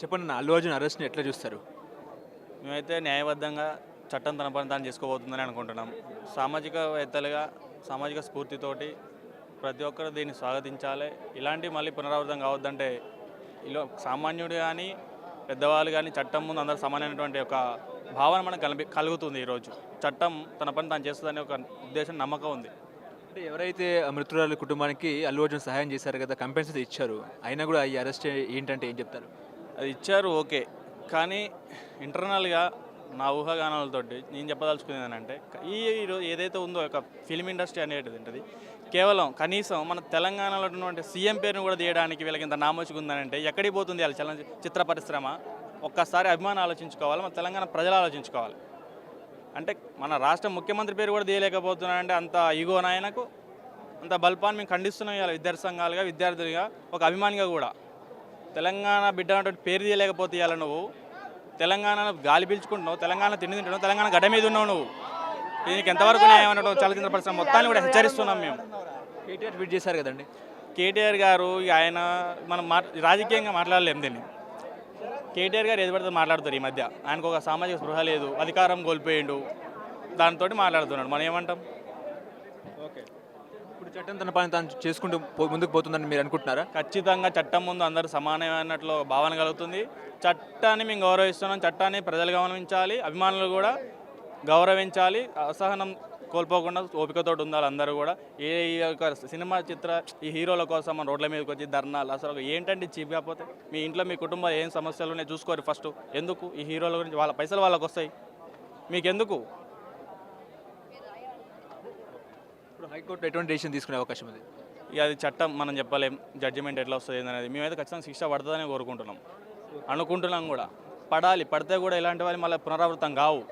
చెప్పండి నా అల్లు అర్జున్ అరెస్ట్ని ఎట్లా చూస్తారు? మేమైతే న్యాయబద్ధంగా చట్టం తన పని తాను చేసుకోబోతుందని అనుకుంటున్నాం. సామాజికవేత్తలుగా సామాజిక స్ఫూర్తితోటి ప్రతి ఒక్కరు దీన్ని స్వాగతించాలి. ఇలాంటి మళ్ళీ పునరావృతం కావద్దంటే ఇలా సామాన్యుడు కానీ పెద్దవాళ్ళు కానీ చట్టం ముందు అందరూ సమానమైనటువంటి ఒక భావన మనకు కలిపి కలుగుతుంది ఈరోజు. చట్టం తన పని తాను చేస్తుందనే ఒక ఉద్దేశం నమ్మకం ఉంది. అంటే ఎవరైతే ఆ మృతురాలి కుటుంబానికి అల్లు అర్జున్ సహాయం చేశారు కదా కంపెన్సేషన్ ఇచ్చారు. అయినా కూడా ఈ అరెస్ట్ ఏంటంటే ఏం చెప్తారు? అది ఇచ్చారు ఓకే. కానీ ఇంటర్నల్గా నా ఊహాగానాలతోటి నేను చెప్పదలుచుకునేది ఏంటంటే ఈ ఈరోజు ఏదైతే ఉందో ఒక ఫిలిం ఇండస్ట్రీ అనేది ఉంటుంది కేవలం కనీసం మన తెలంగాణలో ఉన్నటువంటి సీఎం పేరును కూడా తీయడానికి వీళ్ళకి ఇంత నామోచిగా అంటే ఎక్కడికి పోతుంది వాళ్ళ చలన చిత్ర పరిశ్రమ? ఒక్కసారి అభిమానం ఆలోచించుకోవాలి మన తెలంగాణ ప్రజలు ఆలోచించుకోవాలి. అంటే మన రాష్ట్ర ముఖ్యమంత్రి పేరు కూడా తీయలేకపోతున్నాడంటే అంత ఈగో నాయనకు అంత బల్పాన్ని మేము ఖండిస్తున్నాం ఇవాళ విద్యార్థి సంఘాలుగా విద్యార్థులుగా ఒక అభిమానిగా కూడా. తెలంగాణ బిడ్డ అన్నటువంటి పేరు తీయలేకపోతే ఇవాళ నువ్వు. తెలంగాణను గాలి పీల్చుకుంటున్నావు తెలంగాణ తిండి తింటున్నావు తెలంగాణ గడ్డ మీద ఉన్నావు నువ్వు. దీనికి ఎంతవరకు న్యాయం అన్నట్టు చలచిత్ర పరిశ్రమ మొత్తాన్ని కూడా హెచ్చరిస్తున్నాం మేము. కేటీఆర్ ట్వీట్ చేశారు కదండి. కేటీఆర్ గారు ఆయన మనం మా రాజకీయంగా మాట్లాడలేము దీన్ని. కేటీఆర్ గారు ఏది పడితే మాట్లాడతారు ఈ మధ్య. ఆయనకు ఒక సామాజిక స్పృహ లేదు అధికారం కోల్పోయిండు. దాంతో మాట్లాడుతున్నాడు. మనం ఏమంటాం? ఓకే. ఇప్పుడు చట్టం తన పని తాను చేసుకుంటూ పో- ముందుకు పోతుందని మీరు అనుకుంటున్నారా? ఖచ్చితంగా చట్టం ముందు అందరూ సమానమైనట్లు భావన కలుగుతుంది. చట్టాన్ని మేము గౌరవిస్తున్నాం. చట్టాన్ని ప్రజలు గమనించాలి. అభిమానులు కూడా గౌరవించాలి. అసహనం కోల్పోకుండా ఓపికతో ఉండాలి అందరూ కూడా. ఏ ఈ యొక్క సినిమా చిత్ర ఈ హీరోల కోసం మన రోడ్ల మీదకి వచ్చి ధర్నాలు అసలు ఏంటంటే చీప్ కాకపోతే? మీ ఇంట్లో మీ కుటుంబం ఏం సమస్యలు ఉన్నాయి చూసుకోరు ఫస్ట్. ఎందుకు? ఈ హీరోల గురించి వాళ్ళ పైసలు వాళ్ళకి వస్తాయి మీకెందుకు? ఇప్పుడు హైకోర్టు ఎటువంటి డెసిషన్ తీసుకునే అవకాశం ఉంది? ఇక అది చట్టం మనం చెప్పలేం. జడ్జిమెంట్ ఎట్లా వస్తుంది అనేది మేమైతే ఖచ్చితంగా శిక్ష పడుతుందని కోరుకుంటున్నాం. అనుకుంటున్నాం కూడా. పడాలి. పడితే కూడా ఇలాంటి వాళ్ళు మళ్ళీ పునరావృతం కావు.